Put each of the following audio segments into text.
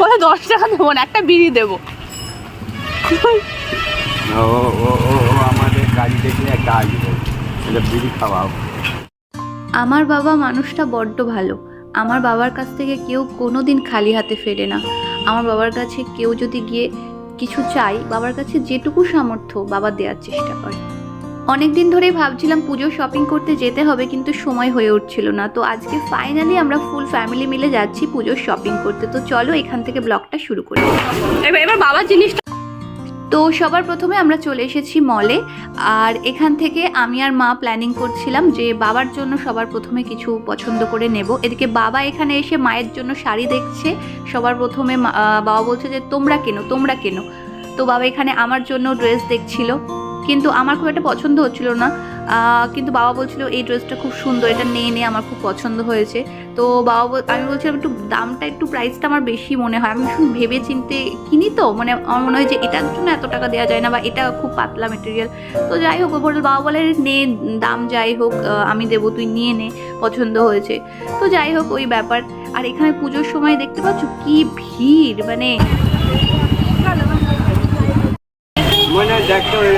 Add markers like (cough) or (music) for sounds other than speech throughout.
বলে দশ টাকা দেবো না একটা বিড়ি দেবো। ও ও ও ও আমাদের গাড়ি দেখলে একটা আসবে। এটা বিড়ি খাওয়াও। আমার বাবা মানুষটা বড্ড ভালো। আমার বাবার কাছ থেকে কেউ কোনো দিন খালি হাতে ফেরে না। আমার বাবার কাছে কেউ যদি গিয়ে কিছু চাই বাবার কাছে যেটুকু সামর্থ্য বাবা দেওয়ার চেষ্টা করে। অনেক দিন ধরেই ভাবছিলাম পুজো শপিং করতে যেতে হবে, কিন্তু সময় হয়ে উঠছিল না। তো আজকে ফাইনালি আমরা ফুল ফ্যামিলি মিলে যাচ্ছি পুজোর শপিং করতে। তো চলো এখান থেকে ব্লগটা শুরু করি। এবার বাবার জিনিসটা তো সবার প্রথমে আমরা চলে এসেছি মলে আর এখান থেকে আমি আর মা প্ল্যানিং করছিলাম যে বাবার জন্য সবার প্রথমে কিছু পছন্দ করে নেব। এদিকে বাবা এখানে এসে মায়ের জন্য শাড়ি দেখছে। সবার প্রথমে বাবা বলছে যে, তোমরা কেনো তোমরা কেনো? তো বাবা এখানে আমার জন্য ড্রেস দেখছিল। কিন্তু আমার খুব একটা পছন্দ হচ্ছিল না। কিন্তু বাবা বলছিল, এই ড্রেসটা খুব সুন্দর, এটা নিয়ে নিয়ে আমার খুব পছন্দ হয়েছে। তো বাবা আমি বলছিলাম, একটু দামটা, একটু প্রাইসটা আমার বেশি মনে হয়। আমি ভীষণ ভেবে চিনতে কিনি তো মানে আমার মনে হয় যে এটার জন্য এত টাকা দেওয়া যায় না বা এটা খুব পাতলা মেটেরিয়াল তো যাই হোক, ওপর বাবা বলে, নে, দাম যাই হোক আমি দেবো, তুই নিয়ে নে, পছন্দ হয়েছে। তো যাই হোক, ওই ব্যাপার। আর এখানে পুজোর সময় দেখতে পাচ্ছ কি ভিড় মানে মনে হয় দেখতে ওই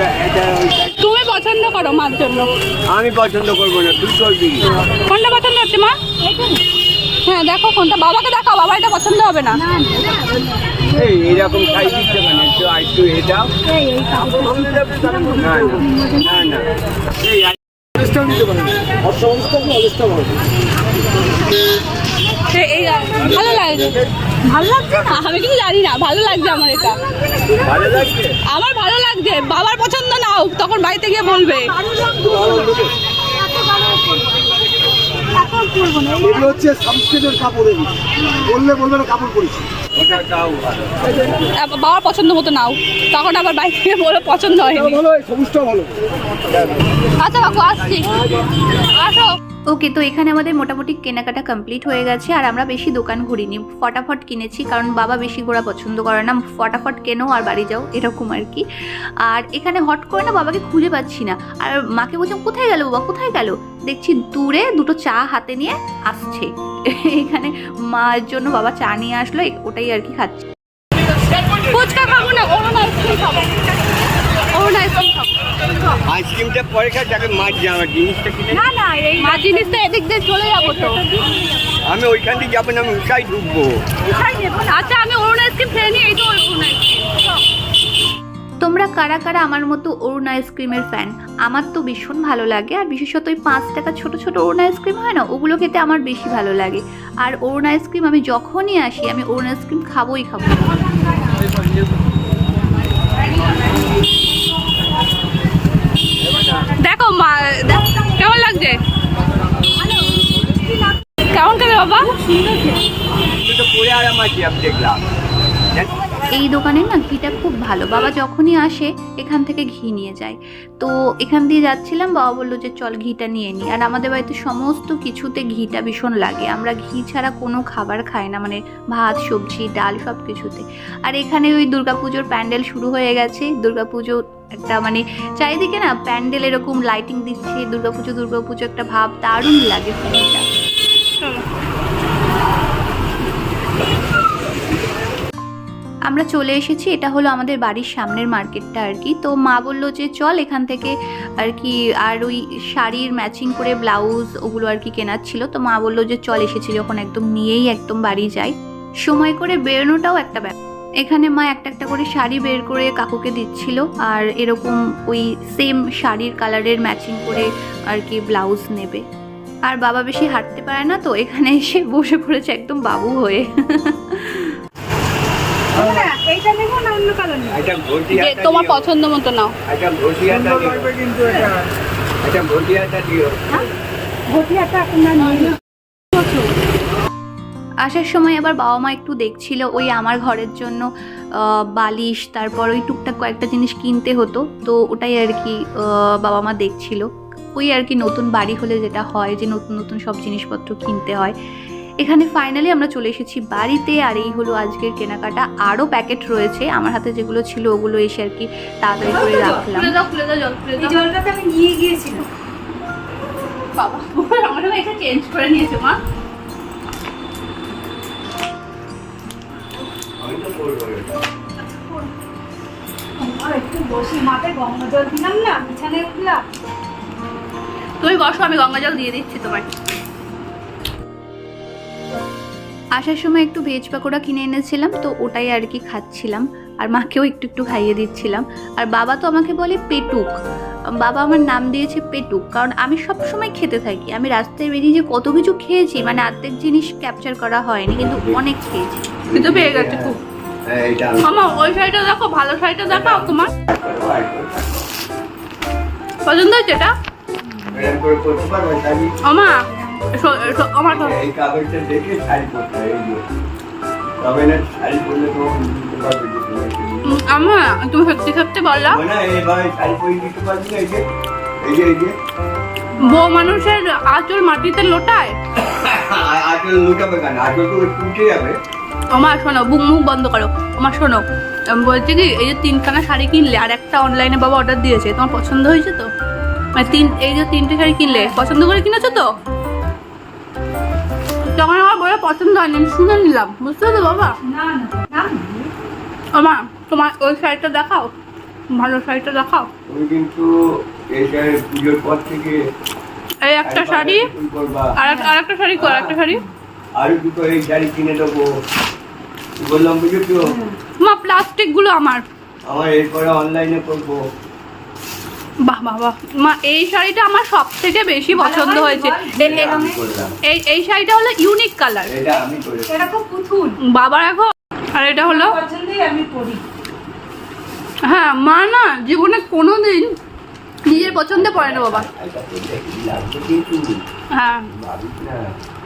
তুমি পছন্দ করো মার জন্য? আমি পছন্দ করব না তুই করবি কোনটা পছন্দ হচ্ছে মা? হ্যাঁ দেখো কোনটা। বাবাকে দেখাও বাবা এটা পছন্দ হবে না। এই এরকম খাই দিচ্ছে মানে একটু আর একটু এটাও না না না না এই আর- এ- এই ভালো লাগছে। ভালো লাগছে না? আমি কিন্তু জানি না ভালো লাগছে আমার এটা। আমার ভালো লাগছে বাবার পছন্দ নাও তখন বাড়িতে গিয়ে বলবে। এগুলো হচ্ছে সংস্কৃতের কাপড় বললে বলবে না কাপড় পরেছি। বাবার পছন্দ মতো নাও। তখন আবার বাইক থেকে বলো পছন্দ হয়নি। আচ্ছা কাকু আসছি। আসো। ওকে তো এখানে আমাদের মোটামুটি কেনাকাটা কমপ্লিট হয়ে গেছে আর আমরা বেশি দোকান ঘুরিনি। ফটাফট কিনেছি কারণ বাবা বেশি ঘোরা পছন্দ করে না। ফটাফট কেনো আর বাড়ি যাও এরকম আর কি। আর এখানে হট করে না বাবাকে খুঁজে পাচ্ছি না। আর মাকে বলছিলাম কোথায় গেল বাবা? কোথায় গেল? দেখছি দূরে দুটো চা হাতে নিয়ে আসছে। এখানে মার জন্য বাবা চা নিয়ে আসলো ওটাই আর কি খাচ্ছে। ফুচকা খাব না অরুণ আইসক্রিম খাব। অরুণ আইসক্রিম খাব। আইসক্রিমটা পরে খাই তাকে মাছ আমার জিনিসটা কিনে না না এই মা জিনিসটা এদিক দিয়ে চলে যাব তো। আমি ওইখান থেকে যাব না আমি উঠাই ঢুকবো। আচ্ছা আমি অরুণ আইসক্রিম খেয়ে নিই এই তো অরুণ তোমরা কারা কারা আমার মতো অরুণ আইসক্রিমের ফ্যান? আমার তো ভীষণ ভালো লাগে আর বিশেষত ওই পাঁচ টাকা ছোট ছোট অরুণ আইসক্রিম হয় না ওগুলো খেতে আমার বেশি ভালো লাগে। আর অরুণ আইসক্রিম আমি যখনই আসি আমি অরুণ আইসক্রিম খাবোই খাব কেমন লাগছে? কেমন করে বাবা? এই দোকানের না ঘিটা খুব ভালো। বাবা যখনই আসে, এখান থেকে ঘি নিয়ে যায়। তো এখান দিয়ে যাচ্ছিলাম, বাবা বলল যে, চল ঘিটা নিয়ে নিই আর আমাদের বাড়িতে সমস্ত কিছুতে ঘিটা ভীষণ লাগে। আমরা ঘি ছাড়া কোনো খাবার খাই না মানে ভাত, সবজি, ডাল সব কিছুতে আর এখানে ওই দুর্গাপুজোর প্যান্ডেল শুরু হয়ে গেছে। দুর্গাপুজো একটা মানে চারিদিকে না প্যান্ডেল এরকম লাইটিং দিচ্ছে। দুর্গাপুজো দুর্গাপুজো একটা ভাব দারুণ লাগে। ফিলটা আমরা চলে এসেছি, এটা হলো আমাদের বাড়ির সামনের মার্কেটটা আর কি। তো মা বলল যে, চল এখান থেকে আর কি। আর ওই শাড়ির ম্যাচিং করে ব্লাউজ ওগুলো আর কি কেনার ছিল। তো মা বলল যে, চল এসেছি যখন একদম নিয়েই একদম বাড়ি যাই। সময় করে বেরোনোটাও একটা ব্যাপার। এখানে মা একটা একটা করে শাড়ি বের করে কাকুকে দিচ্ছিল আর এরকম ওই সেম শাড়ির কালারের ম্যাচিং করে আর কি ব্লাউজ নেবে। আর বাবা বেশি হাঁটতে পারে না তো, এখানে এসে বসে পড়েছে একদম বাবু হয়ে। তোমার পছন্দ মতো নাও। এটা ঘটিয়াটা দিও কিন্তু এটা। এটা ঘটিয়াটা দিও আসার সময় আবার বাবা মা একটু দেখছিল ওই আমার ঘরের জন্য বালিশ তারপর ওই টুকটাক কয়েকটা জিনিস কিনতে হতো তো ওটাই আর কি বাবা মা দেখছিল। ওই আর কি নতুন বাড়ি হলে যেটা হয় যে নতুন নতুন সব জিনিসপত্র কিনতে হয়। এখানে ফাইনালি আমরা চলে এসেছি বাড়িতে আর এই হলো আজকের কেনাকাটা। আরও প্যাকেট রয়েছে। আমার হাতে যেগুলো ছিল ওগুলো এসে আর কি তাড়াতাড়ি করে রাখলাম। আমি নিয়ে গিয়েছিলাম। বাবা আমার এটা চেঞ্জ করে নিয়েছে মা। তুমি বসো আমি গঙ্গা জল দিয়ে দিচ্ছি তোমায়। আসার সময় একটু ভেজ পাকোড়া কিনে এনেছিলাম তো ওটাই আর কি খাচ্ছিলাম। আর মাকেও একটু একটু খাইয়ে দিচ্ছিলাম। আর বাবা তো আমাকে বলে পেটুক। বাবা আমার নাম দিয়েছে পেটুক কারণ আমি সব সময় খেতে থাকি। আমি রাস্তায় বেরিয়ে যে কত কিছু খেয়েছি মানে অর্ধেক জিনিস ক্যাপচার করা হয়নি কিন্তু অনেক খেয়েছি। কিন্তু পেয়ে গেছে খুব। মামা ওই শাড়িটা দেখো ভালো শাড়িটা দেখাও তোমার। পছন্দ হয়েছে এটা? আমা আমার এই কাগজটা দেখে শাড়ি পরতে এই যে। তবে না শাড়ি পরলে তো বুঝতে পারবে তুমি আমা সত্যি সত্যি বললাম বলে না, এইভাবে শাড়ি পরিয়ে দিতে পারবি না, এই যে, এই যে, এই যে। বউ মানুষের আঁচল মাটিতে লোটায় আঁচল লুকাবে কেন? আঁচল তো একটু যাবে। আমার শোনো বুক মুখ বন্ধ করো আমার শোনো বলছি কি এই যে তিনখানা শাড়ি কিনলে আর একটা অনলাইনে বাবা অর্ডার দিয়েছে তোমার পছন্দ হয়েছে তো মানে তিন এই যে তিনটে শাড়ি কিনলে পছন্দ করে কিনেছো তো পছন্দ হয়নি আমি শুনে নিলাম। বুঝতে তো বাবা? না না না। আমার তোমার ওই শাড়িটা দেখাও। ভালো শাড়িটা দেখাও। তুমি কিন্তু এই শাড়ি পুজোর পর থেকে এই একটা শাড়ি আর আর একটা শাড়ি কর একটা শাড়ি। আর দুটো এই শাড়ি কিনে দেবো। বললাম বুঝেছ? মা প্লাস্টিকগুলো আমার। আমার এরপরে অনলাইনে করব। বাহ বাহ বাহ। মা এই শাড়িটা আমার সব থেকে বেশি পছন্দ হয়েছে। এই এই শাড়িটা হলো ইউনিক কালার এটা আমি করেছি। এটা খুব পুতুল। বাবার এখন আর এটা হলো পছন্দই আমি পড়ি হ্যাঁ মা না জীবনে কোনো দিন নিজের পছন্দে পড়ে না বাবা। হ্যাঁ।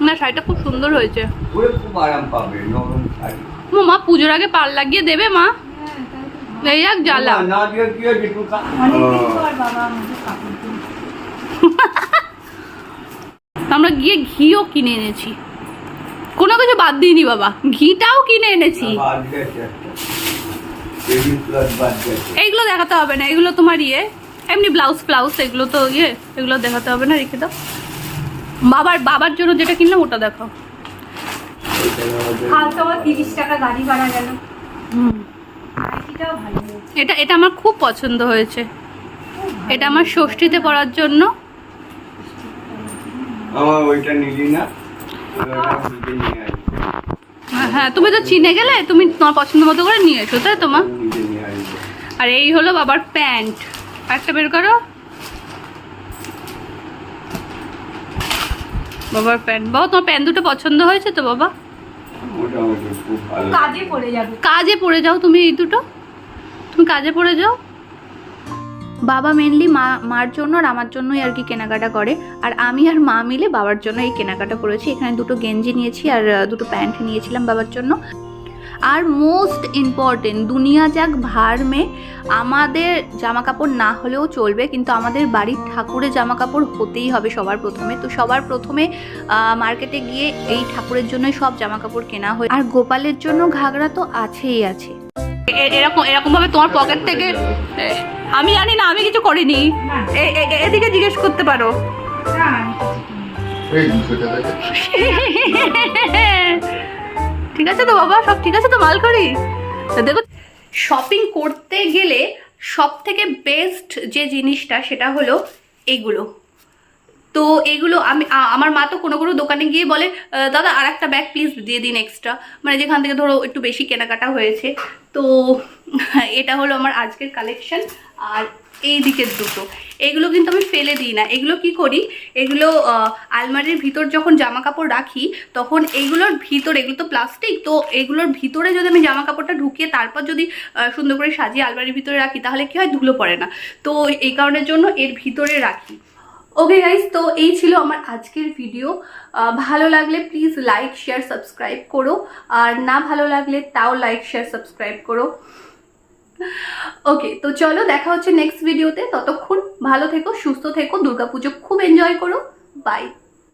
না। শাড়িটা খুব সুন্দর হয়েছে। পুরো খুব আরাম পাবে নরম শাড়ি। মো মা পুজোর আগে পার লাগিয়ে দেবে মা। এই এক জ্বালা না, দিয়ে কি কা- আমরা গিয়ে ঘিও কিনে এনেছি। কোনো কিছু বাদ দিইনি বাবা ঘিটাও কিনে এনেছি। বাদ গেছে একটা। Baby plus বাদ গেছে। এইগুলো দেখাতে হবে না এগুলো তোমার ইয়ে। এমনি ব্লাউজ ফ্লাউজ এগুলো তো ইয়ে এগুলো দেখাতে হবে না রেখে দাও। বাবার বাবার জন্য যেটা কিনলাম ওটা দেখাও। ওইটা আমাদের- তিরিশ টাকা গাড়ি ভাড়া গেল। হয়েছে এটা এটা আমার খুব পছন্দ হয়েছে। এটা আমার ষষ্ঠীতে পরার জন্য। হ্যাঁ, হ্যাঁ তুমি তো চিনে গেলে তুমি তোমার পছন্দ মতো করে নিয়ে এসো তাই তোমার। আর এই হলো বাবার প্যান্ট। একটা বের করো। বাবার প্যান্ট। বাবা তোমার প্যান্ট দুটো পছন্দ হয়েছে তো বাবা? কাজে পড়ে যাবে। কাজে পড়ে যাও তুমি এই দুটো। তুমি কাজে পড়ে যাও। বাবা মেনলি মা মার জন্য আর আমার জন্যই আর কি কেনাকাটা করে। আর আমি আর মা মিলে বাবার জন্য এই কেনাকাটা করেছি। এখানে দুটো গেঞ্জি নিয়েছি আর দুটো প্যান্ট নিয়েছিলাম বাবার জন্য। আর মোস্ট ইম্পর্টেন্ট দুনিয়া যাক ভার মে আমাদের জামা কাপড় না হলেও চলবে কিন্তু আমাদের বাড়ির ঠাকুরের জামা কাপড় হতেই হবে সবার প্রথমে। তো সবার প্রথমে মার্কেটে গিয়ে এই ঠাকুরের জন্যই সব জামা কাপড় কেনা হয়। আর গোপালের জন্য ঘাগরা তো আছেই আছে। এরকম এরকম ভাবে তোমার পকেট থেকে আমি জানি না আমি কিছু করিনি। এদিকে জিজ্ঞেস করতে পারো। (laughs) ঠিক আছে তো বাবা? সব ঠিক আছে তো মাল করি? দেখো শপিং করতে গেলে সব থেকে বেস্ট যে জিনিসটা সেটা হলো এগুলো। তো এগুলো আমি আমার মা তো কোনো কোনো দোকানে গিয়ে বলে দাদা আর একটা ব্যাগ প্লিজ দিয়ে দিন এক্সট্রা মানে যেখান থেকে ধরো একটু বেশি কেনাকাটা হয়েছে। তো (laughs) এটা হলো আমার আজকের কালেকশন আর এই দিকের দুটো। এগুলো কিন্তু আমি ফেলে দিই না। এগুলো কি করি? এগুলো আলমারির ভিতর যখন জামা কাপড় রাখি, তখন এইগুলোর ভিতর, এগুলো তো প্লাস্টিক তো এগুলোর ভিতরে যদি আমি জামা কাপড়টা ঢুকিয়ে তারপর যদি সুন্দর করে সাজিয়ে আলমারির ভিতরে রাখি, তাহলে কি হয়? ধুলো পড়ে না। তো এই কারণের জন্য এর ভিতরে রাখি। ওকে গাইজ তো এই ছিল আমার আজকের ভিডিও ভালো লাগলে প্লিজ লাইক শেয়ার সাবস্ক্রাইব করো। আর না ভালো লাগলে তাও লাইক শেয়ার সাবস্ক্রাইব করো। ওকে তো চলো দেখা হচ্ছে নেক্সট ভিডিওতে ততক্ষণ ভালো থেকো, সুস্থ থেকো, দুর্গাপুজো খুব এনজয় করো। বাই